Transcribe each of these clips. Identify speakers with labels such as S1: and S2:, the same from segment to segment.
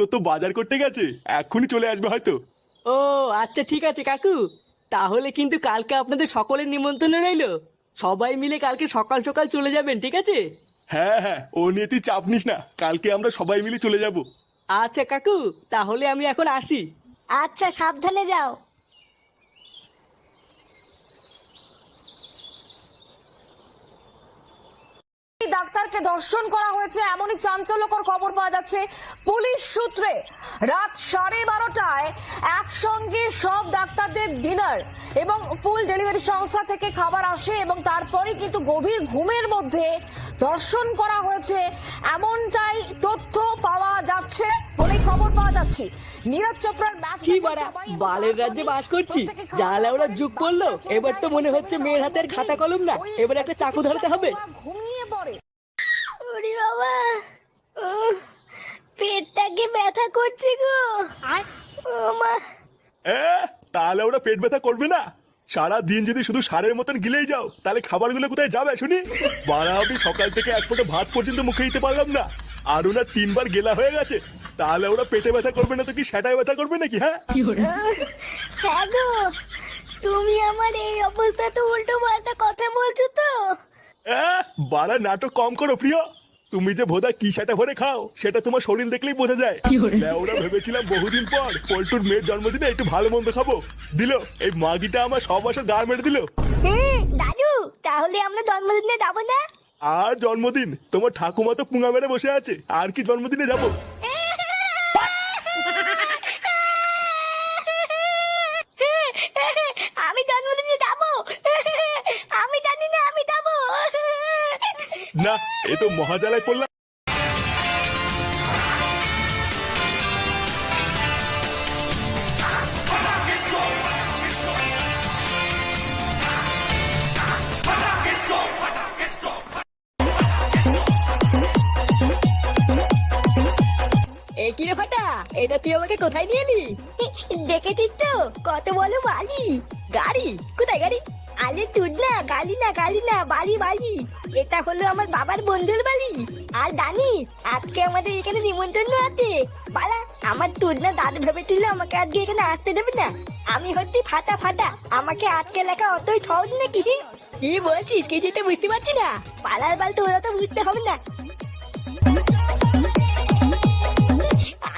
S1: তোর তো বাজার করতে গেছে। এক্ষুনি চলে আসবে হয়তো।
S2: ও আচ্ছা ঠিক আছে কাকু। তাহলে কিন্তু কালকে আপনাদের সকলের নিমন্ত্রণ রইল। সবাই মিলে কালকে সকাল সকাল চলে যাবেন ঠিক আছে?
S1: হ্যাঁ হ্যাঁ ও নিয়ে তুই চাপ নিস না। কালকে আমরা সবাই মিলে চলে যাব।
S2: আচ্ছা কাকু তাহলে আমি এখন আসি।
S3: আচ্ছা সাবধানে যাও।
S4: ডাক্তারকে ধর্ষণ করা হয়েছে এমনই চাঞ্চল্যকর খবর পাওয়া যাচ্ছে পুলিশ সূত্রে। রাত সাড়ে বারোটায় একসঙ্গে সব ডাক্তারদের ডিনার এবং ফুল ডেলিভারি সংস্থা থেকে খাবার আসে এবং তারপরে কিন্তু গভীর ঘুমের মধ্যে ধর্ষণ করা হয়েছে। এমনটাই তথ্য পাওয়া যাচ্ছে বলেই খবর পাওয়া যাচ্ছে। নীরজ চোপড়ার ম্যাচ
S2: বালের রাজ্যে বাস করছি? যা ওরা যুগ করল। এবার তো মনে হচ্ছে মেয়ের হাতের খাতা কলম না। এবার একটা চাকু ধরতে হবে।
S4: ঘুমিয়ে পড়ে।
S3: পেটটাকে ব্যথা করছে গো। ও মা।
S1: এ তাহলে ওরা পেট ব্যথা করবে না। সারা দিন যদি শুধু সারের মতন গিলেই যাও তাহলে খাবারগুলো কোথায় যাবে শুনি? বাড়া আমি সকাল থেকে এক ফোঁটা ভাত পর্যন্ত মুখে দিতে পারলাম না। আর ওনার তিনবার গেলা হয়ে গেছে। তাহলে ওরা পেটে ব্যথা করবে না তো কি সেটাই ব্যথা করবে নাকি হ্যাঁ?
S3: হ্যাঁ গো তুমি আমার এই অবস্থাতে উল্টো পাল্টা কথা বলছো তো।
S1: এ, বাড়া নাটক কম করো প্রিয়। তুমি যে ভোদা কি সেটা ভরে খাও সেটা তোমার শরীর দেখলেই বোঝা যায়। ওরা ভেবেছিলাম বহুদিন পর পল্টুর মেয়ের জন্মদিনে একটু ভালো মন্দ খাব। দিল এই মাগিটা আমার সব বছর গা মেরে দিল।
S3: দাদু তাহলে আমরা জন্মদিনে যাব না?
S1: আর জন্মদিন তোমার ঠাকুমা তো পুঙা মেরে বসে আছে আর কি জন্মদিনে যাব
S3: আমি জন্মদিনে যাব আমি জানি না আমি যাব
S1: না এ তো মহাজালায় পড়লাম।
S2: এ কি রে ফাটা? এটা তুই আমাকে কোথায় নিয়ে এলি?
S3: দেখেছিস তো? কত বলো বালি।
S2: গাড়ি? কোথায় গাড়ি?
S3: আরে তুই না, গালি না গালি না, বালি বালি। এটা হলো আমার বাবার বন্ধুর বাড়ি আর জানিস আজকে আমাদের এখানে নিমন্ত্রণ আছে। বালা, আমার তুই না, দাদু ভেবেছিল আমাকে আজকে এখানে আসতে দেবে না। আমি হচ্ছি ফাটা ফাটা। আমাকে আজকে লেখা অতই সহজ নাকি
S2: কি? বলছিস? কিছুই তো বুঝতে পারছি না।
S3: পালার বাল তো ওরা তো বুঝতে হবে না।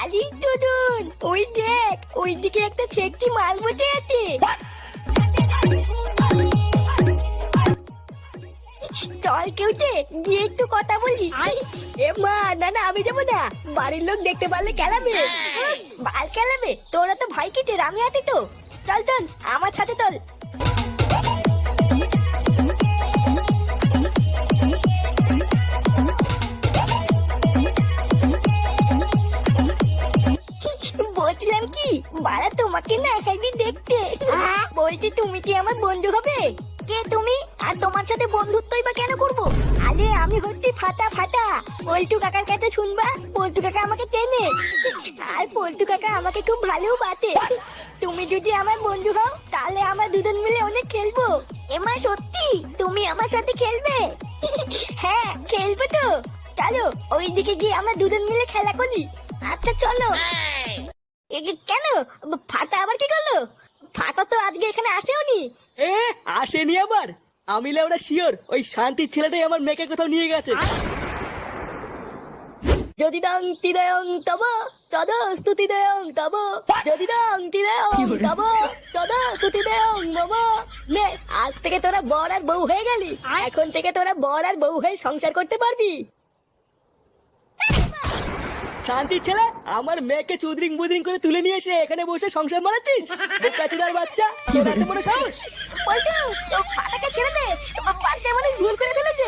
S3: আলি চলুন, ওই দেখ ওই দিকে একটা ছেকটি মাল বসে আছে। চল কেউতে গিয়ে একটু কথা বলি।
S2: এ মা না না আমি যাব না। বাড়ির লোক দেখতে পারলে কেলাবে
S3: বাল খেলাবে। তোরা তো ভয় কিসের? আমি আছি তো। চল চল আমার সাথে চল। বলছিলাম কি বাড়া তোমাকে না একাই দেখতে। বলছি তুমি কি আমার বন্ধু হবে? কে তুমি? আর তোমার সাথে বন্ধুত্বই বা কেন করব? আরে আমি হচ্ছি ফাটা ফাটা। পল্টু কাকার কাছে শুনবা? পল্টু কাকা আমাকে টেনে আর পল্টু কাকা আমাকে খুব ভালো বাতে তুমি যদি আমার বন্ধু হও, তাহলে আমরা দুজন মিলে অনেক খেলব। এমা, সত্যি? তুমি আমার সাথে খেলবে? হ্যাঁ খেলব তো। চলো, ওইদিকে গিয়ে আমরা দুজন মিলে খেলা করি। আচ্ছা চলো। কেন? ফাটা আবার কি করল? ফাটা তো আজকে এখানে আসেওনি।
S2: এ, আসেনি আবার? আমি লেওড়া শিওর ওই শান্তির ছেলেটাই আমার মেয়েকে কোথাও নিয়ে গেছে। যদি দাং তিদয়ং তব চদ স্তুতি দেয়ং তব যদি দাং তিদয়ং তব চদ স্তুতি দেয়ং মম। মে আজ থেকে তোরা বর আর বউ হয়ে গেলি। এখন থেকে তোরা বর আর বউ হয়ে সংসার করতে পারবি। শান্তির ছেলে আমার মেয়েকে চুদরিং বুদরিং করে তুলে নিয়ে এসে এখানে বসে সংসার মারাচ্ছিস বোকাচুদার বাচ্চা তোর এত বড় সাহস?
S3: পল্টু ও ফাটাকে ছেড়ে দে। বাড়িতে মানে ভুল করে ফেলেছে।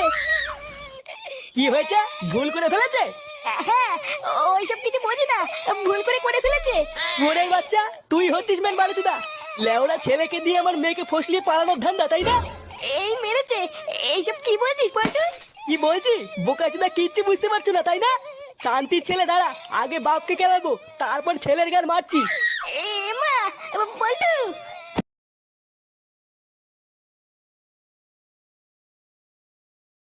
S2: কি হয়েছে? ভুল করে ফেলেছে?
S3: হ্যাঁ ওইসব কিছু বোঝি না। ভুল করে করে ফেলেছে।
S2: মোড়ের বাচ্চা তুই হচ্ছিস মেন বারোচুদা লেওড়া ছেলেকে দিয়ে আমার মেয়েকে ফসলিয়ে পালানোর ধান্দা তাই না?
S3: এই মেরেছে। এইসব কি বলছিস পল্টু?
S2: কি বলছি? বোকাচুদা কিচ্ছু বুঝতে পারছ না তাই না? শান্তির ছেলে দাঁড়া আগে বাপকে খেলাবো তারপর ছেলের গান মারছি।
S3: এ মা পল্টু